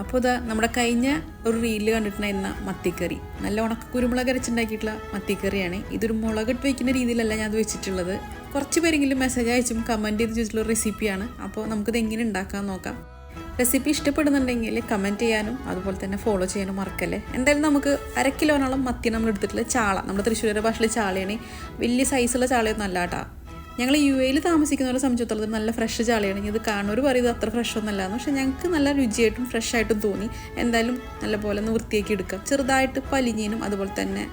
അപ്പോൾ ഇതാ നമ്മുടെ കഴിഞ്ഞ ഒരു റീലിൽ കണ്ടിട്ടുണ്ടായിരുന്ന മത്തിക്കറി. നല്ല ഉണക്ക കുരുമുളക് അരച്ചുണ്ടാക്കിയിട്ടുള്ള മത്തിക്കറിയാണ്. ഇതൊരു മുളകിട്ട് വയ്ക്കുന്ന രീതിയിലല്ല ഞാൻ അത് വെച്ചിട്ടുള്ളത്. കുറച്ച് പേരെങ്കിലും മെസ്സേജ് അയച്ചും കമന്റ് ചെയ്ത് ചോദിച്ചിട്ടുള്ള റെസിപ്പിയാണ് അപ്പോൾ നമുക്കിത് എങ്ങനെ ഉണ്ടാക്കാൻ നോക്കാം. റെസിപ്പി ഇഷ്ടപ്പെടുന്നുണ്ടെങ്കിൽ കമന്റ് ചെയ്യാനും അതുപോലെ തന്നെ ഫോളോ ചെയ്യാനും മറക്കല്ലേ? എന്തായാലും നമുക്ക് അര കിലോനോളം മത്തി നമ്മൾ എടുത്തിട്ടുള്ള ചാള. നമ്മുടെ തൃശ്ശൂർ ഭാഷയിൽ ചാളയാണ്. വലിയ സൈസുള്ള ചാളയൊന്നും അല്ല കേട്ടോ. ഞങ്ങൾ യു എയിൽ താമസിക്കുന്നവരെ സംബന്ധിച്ചിടത്തോളം നല്ല ഫ്രഷ് ചാളയാണ്. ഇത് കാണുന്നവർ പറയുന്നത് അത്ര ഫ്രഷ് ഒന്നല്ല പക്ഷേ ഞങ്ങൾക്ക് നല്ല രുചിയായിട്ടും ഫ്രഷായിട്ടും തോന്നി. എന്തായാലും നല്ലപോലെ ഒന്ന് വൃത്തിയാക്കി എടുക്കാം. ചെറുതായിട്ട് പലിഞ്ഞീനും അതുപോലെ തന്നെ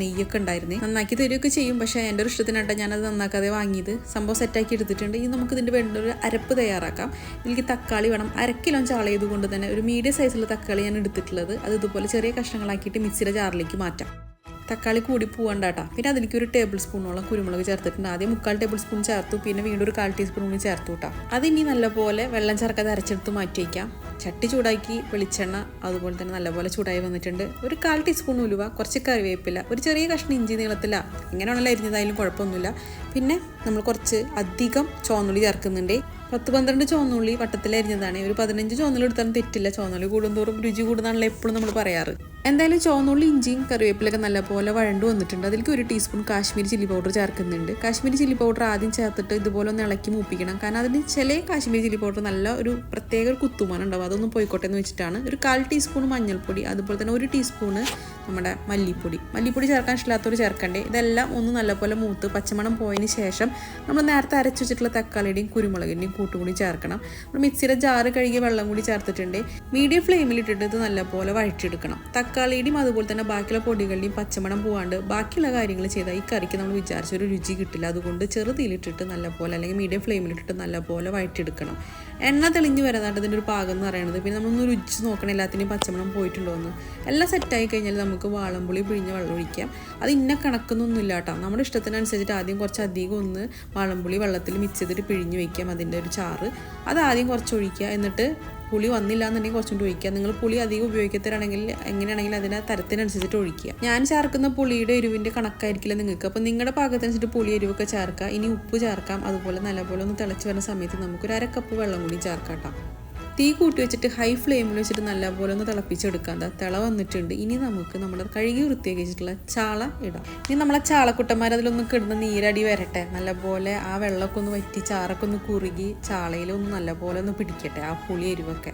നെയ്യൊക്കെ ഉണ്ടായിരുന്നേ. നന്നാക്കി തരികയൊക്കെ ചെയ്യും. പക്ഷേ എന്റെ ഒരു ഇഷ്ടത്തിനായിട്ട് ഞാനത് നന്നാക്കാതെ വാങ്ങിയത്. സംഭവം സെറ്റാക്കി എടുത്തിട്ടുണ്ട്. ഇനി നമുക്ക് ഇതിന്റെ വേണ്ട ഒരു അരപ്പ് തയ്യാറാക്കാം. ഇതിലേക്ക് തക്കാളി വേണം. അര കിലോ ചാള ചെയ്തുകൊണ്ട് തന്നെ ഒരു മീഡിയം സൈസിലുള്ള തക്കാളി ഞാൻ എടുത്തിട്ടുള്ളത്. അത് ഇതുപോലെ ചെറിയ കഷ്ണങ്ങളാക്കിയിട്ട് മിക്സിയുടെ ജാറിലേക്ക് മാറ്റാം. തക്കാളി കൂടി പോകണ്ടാട്ടാ പിന്നെ അതിലേക്ക് ഒരു ടേബിൾ സ്പൂണോളം കുരുമുളക് ചേർത്തിട്ടുണ്ട്. ആദ്യം മുക്കാൽ ടേബിൾ സ്പൂൺ ചേർത്തു. പിന്നെ വീണ്ടും ഒരു കാൽ ടീസ്പൂൺ കൂടി ചേർത്തു കേട്ടോ അതിനി നല്ലപോലെ വെള്ളം ചേർക്കാതെ അരച്ചെടുത്ത് മാറ്റി വയ്ക്കാം ചട്ടി ചൂടാക്കി വെളിച്ചെണ്ണ അതുപോലെ തന്നെ നല്ലപോലെ ചൂടായി വന്നിട്ടുണ്ട്. ഒരു കാൽ ടീസ്പൂൺ ഉലുവ കുറച്ച് കറിവേപ്പില ഒരു ചെറിയ കഷ്ണം ഇഞ്ചി നീളത്തില. എങ്ങനെയാണല്ലോ അരിഞ്ഞതായാലും കുഴപ്പമൊന്നുമില്ല. പിന്നെ നമ്മൾ കുറച്ച് അധികം ചോന്നുള്ളി ചേർക്കുന്നുണ്ട്. പത്ത് പന്ത്രണ്ട് ചോന്നുള്ളി വട്ടത്തിൽ അരിഞ്ഞതാണ് ഒരു പതിനഞ്ച് ചോന്നുള്ളി എടുത്താലും തെറ്റില്ല. ചോന്നുള്ളി കൂടുന്തോറും രുചി കൂടുന്നാണല്ലോ എപ്പോഴും നമ്മൾ പറയാറ്. എന്തായാലും ചുവന്നുള്ളി ഇഞ്ചിയും കറിവേപ്പിലൊക്കെ നല്ലപോലെ വഴണ്ടു വന്നിട്ടുണ്ട്. അതിലേക്ക് ഒരു ടീസ്പൂൺ കാശ്മീരി ചില്ലി പൗഡർ ചേർക്കുന്നുണ്ട്. കാശ്മീരി ചില്ലി പൗഡർ ആദ്യം ചേർത്തിട്ട് ഇതുപോലെ ഒന്ന് ഇളക്കി മൂപ്പിക്കണം. കാരണം അതിന് ചില കാശ്മീരി ചില്ലി പൗഡർ നല്ല ഒരു പ്രത്യേക ഒരു കുത്തുമാനം ഉണ്ടാവും. അതൊന്നും പോയിക്കോട്ടെ എന്ന് വെച്ചിട്ടാണ്. ഒരു കാൽ ടീസ്പൂൺ മഞ്ഞൾപ്പൊടി അതുപോലെ തന്നെ ഒരു ടീസ്പൂണ് നമ്മുടെ മല്ലിപ്പൊടി. മല്ലിപ്പൊടി ചേർക്കാൻ ഇഷ്ടമില്ലാത്തവർ ചേർക്കണ്ടേ? ഇതെല്ലാം ഒന്ന് നല്ലപോലെ മൂത്ത് പച്ചമണം പോയതിന് ശേഷം നമ്മൾ നേരത്തെ അരച്ച് വെച്ചിട്ടുള്ള തക്കാളിയുടെയും കുരുമുളകിന്റെയും കൂട്ടുകൂടി ചേർക്കണം. നമ്മൾ മിക്സിയുടെ ജാറ് കഴുകിയ വെള്ളം കൂടി ചേർത്തിട്ടുണ്ട്. മീഡിയം ഫ്ലെയിമിൽ ഇട്ടിട്ട് ഇത് നല്ലപോലെ വഴറ്റിയെടുക്കണം. തക്കാളിയുടെയും അതുപോലെ തന്നെ ബാക്കിയുള്ള പൊടികളുടെയും പച്ചമണം പോവാണ്ട് ബാക്കിയുള്ള കാര്യങ്ങൾ ചെയ്താൽ ഈ കറിക്ക് നമ്മൾ വിചാരിച്ച ഒരു രുചി കിട്ടില്ല. അതുകൊണ്ട് ചെറുതീലിട്ടിട്ട് നല്ലപോലെ അല്ലെങ്കിൽ മീഡിയം ഫ്ലെയിമിലിട്ടിട്ട് നല്ലപോലെ വഴറ്റിയെടുക്കണം. എണ്ണ തെളിഞ്ഞ് വരാനായിട്ട് ഇതിന്റെ ഒരു പാകം എന്ന് പറയുന്നത് പിന്നെ നമ്മളൊന്ന് രുചിച്ച് നോക്കണം എല്ലാത്തിന്റെയും പച്ചമണം പോയിട്ടുണ്ടോ എന്ന്. എല്ലാം സെറ്റായി കഴിഞ്ഞാൽ നമുക്ക് വാളംപുളി പിഴിഞ്ഞ് വെള്ളം ഒഴിക്കാം. അത് ഇന്ന കണക്കൊന്നൊന്നുമില്ല കേട്ടോ. നമ്മുടെ ഇഷ്ടത്തിനനുസരിച്ചിട്ട് ആദ്യം കുറച്ച് അധികം ഒന്ന് വാളംപുളി വെള്ളത്തിൽ മിക്സ് ചെയ്തിട്ട് പിഴിഞ്ഞ് വയ്ക്കാം അതിന്റെ ഒരു ചാറ്. അത് ആദ്യം കുറച്ച് ഒഴിക്കുക. എന്നിട്ട് പുളി വന്നില്ല എന്നുണ്ടെങ്കിൽ കുറച്ചും കൂടി ഒഴിക്കുക. നിങ്ങൾ പുളി അധികം ഉപയോഗിക്കത്തരാണെങ്കിൽ എങ്ങനെയാണെങ്കിലും അതിന്റെ തരത്തിനനുസരിച്ചിട്ട് ഒഴിക്കുക. ഞാൻ ചേർക്കുന്ന പുളിയുടെ എരിവിന്റെ കണക്കായിരിക്കില്ല നിങ്ങൾക്ക്. അപ്പോൾ നിങ്ങളുടെ പാകത്തിനനുസരിച്ച് പുളി എരിവൊക്കെ ചേർക്കുക. ഇനി ഉപ്പ് ചേർക്കാം. അതുപോലെ നല്ലപോലെ ഒന്ന് തിളച്ച് വരുന്ന സമയത്ത് നമുക്കൊരു അര കപ്പ് വെള്ളം കൂടി ചേർക്കാം തീ കൂട്ടി വെച്ചിട്ട് ഹൈ ഫ്ലെയിമിൽ വെച്ചിട്ട് നല്ലപോലെ ഒന്ന് തിളപ്പിച്ചെടുക്കാം. തിള വന്നിട്ടുണ്ട്. ഇനി നമുക്ക് നമ്മുടെ കഴുകി വൃത്തിയാക്കി വെച്ചിട്ടുള്ള ചാള ഇടാം. ഇനി നമ്മളെ ചാളക്കുട്ടന്മാർ അതിലൊന്ന് കിടന്ന് നീരടി വരട്ടെ. നല്ലപോലെ ആ വെള്ളമൊക്കെ ഒന്ന് വറ്റി ചാറൊക്കെ ഒന്ന് കുറുകി ചാളയിലൊന്ന് നല്ലപോലെ ഒന്ന് പിടിക്കട്ടെ ആ പുളി എരിവൊക്കെ.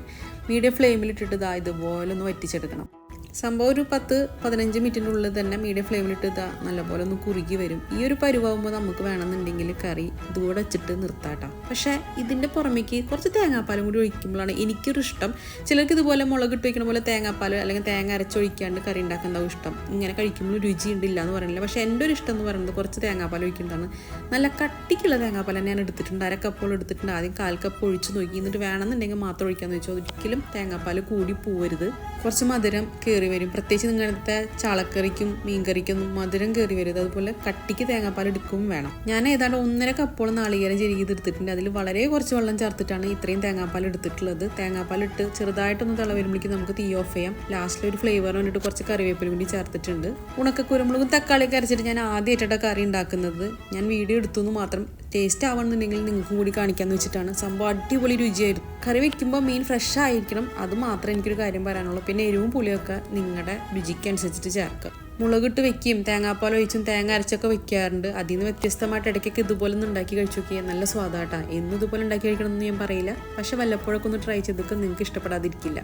മീഡിയം ഫ്ലെയിമിൽ ഇട്ടിട്ട് ഇതാ ഇതുപോലെ ഒന്ന് വറ്റിച്ചെടുക്കണം. സംഭവം ഒരു പത്ത് പതിനഞ്ച് മിനിറ്റിന്റെ ഉള്ളിൽ തന്നെ മീഡിയം ഫ്ലെയിമിലിട്ട് ഇതാ നല്ലപോലെ ഒന്ന് കുറുകി വരും. ഈ ഒരു പരുവാകുമ്പോൾ നമുക്ക് വേണമെന്നുണ്ടെങ്കിൽ കറി ഇതുകൂടെ വെച്ചിട്ട് നിർത്താട്ടോ. പക്ഷേ ഇതിന്റെ പുറമേക്ക് കുറച്ച് തേങ്ങാപ്പാലും കൂടി ഒഴിക്കുമ്പോഴാണ് എനിക്കൊരു ഇഷ്ടം. ചിലർക്ക് ഇതുപോലെ മുളക് ഇട്ട് വയ്ക്കുന്ന പോലെ തേങ്ങാപ്പാൽ അല്ലെങ്കിൽ തേങ്ങ അരച്ചൊഴിക്കാണ്ട് കറി ഉണ്ടാക്കുന്നതാവും ഇഷ്ടം. ഇങ്ങനെ കഴിക്കുമ്പോൾ രുചി ഉണ്ടില്ല എന്ന് പറയുന്നില്ല. പക്ഷേ എന്റെ ഒരു ഇഷ്ടം എന്ന് പറയുന്നത് കുറച്ച് തേങ്ങാപ്പാൽ ഒഴിക്കുന്നതാണ്. നല്ല കട്ടിക്കുള്ള തേങ്ങാപ്പാൽ തന്നെ ഞാൻ എടുത്തിട്ടുണ്ട്. അര എടുത്തിട്ടുണ്ട്. ആദ്യം കാൽ കപ്പ് ഒഴിച്ച് നോക്കി. എന്നിട്ട് വേണമെന്നുണ്ടെങ്കിൽ മാത്രം ഒഴിക്കാമെന്ന് വെച്ചാൽ ഒരിക്കലും തേങ്ങാപ്പാൽ കൂടി പോവരുത്. കുറച്ച് മധുരം കയറി വരും. പ്രത്യേകിച്ച് നിങ്ങളുടെ ചാളക്കറിക്കും മീൻകറിക്കൊന്നും മധുരം കയറി വരും അതുപോലെ കട്ടിക്ക് തേങ്ങാപ്പാൽ എടുക്കും വേണം. ഞാൻ ഏതാണ്ട് ഒന്നര കപ്പോളം നാളികേരം ചെരുകി എടുത്തിട്ടുണ്ട് അതിൽ വളരെ കുറച്ച് വെള്ളം ചേർത്തിട്ടാണ് ഇത്രയും തേങ്ങാപ്പാൽ എടുത്തിട്ടുള്ളത്. തേങ്ങാപ്പാൽ ഇട്ട് ചെറുതായിട്ടൊന്ന് തിള വരുമ്പോഴേക്കും നമുക്ക് തീ ഓഫ് ചെയ്യാം. ലാസ്റ്റിൽ ഒരു ഫ്ലേവർ വന്നിട്ട് കുറച്ച് കറിവേപ്പിലും കൂടി ചേർത്തിട്ടുണ്ട്. ഉണക്ക കുരുമുളകും തക്കാളിയൊക്കെ അരച്ചിട്ട് ഞാൻ ആദ്യമായിട്ടാണ് കറി ഉണ്ടാക്കുന്നത്. ഞാൻ വീഡിയോ എടുത്തു മാത്രം ടേസ്റ്റ് ആവണമെന്നുണ്ടെങ്കിൽ നിങ്ങൾക്ക് കൂടി കാണിക്കാമെന്ന് വെച്ചിട്ടാണ്. സംഭവം അടിപൊളി രുചിയായിരുന്നു. കറി വെക്കുമ്പോൾ മീൻ ഫ്രഷ് ആയിരിക്കണം. അത് മാത്രമേ എനിക്കൊരു കാര്യം പറയാനുള്ളൂ. പിന്നെ എരിവും പുളിയൊക്കെ നിങ്ങളുടെ രുചിക്ക് അനുസരിച്ചിട്ട് ചേർക്കുക. മുളകിട്ട് വെക്കുകയും തേങ്ങാപ്പാൽ ഒഴിച്ചും തേങ്ങ അരച്ചൊക്കെ വെക്കാറുണ്ട്. അതിൽ നിന്ന് വ്യത്യസ്തമായിട്ട് ഇടയ്ക്കൊക്കെ ഇതുപോലെ ഒന്ന് ഉണ്ടാക്കി കഴിച്ചു നോക്കിയാൽ നല്ല സ്വാദാട്ടാ. എന്നും ഇതുപോലെ ഉണ്ടാക്കി കഴിക്കണമെന്ന് ഞാൻ പറയില്ല. പക്ഷെ വല്ലപ്പോഴൊക്കെ ഒന്ന് ട്രൈ ചെയ്തൊക്കെ നിങ്ങൾക്ക് ഇഷ്ടപ്പെടാതിരിക്കില്ല.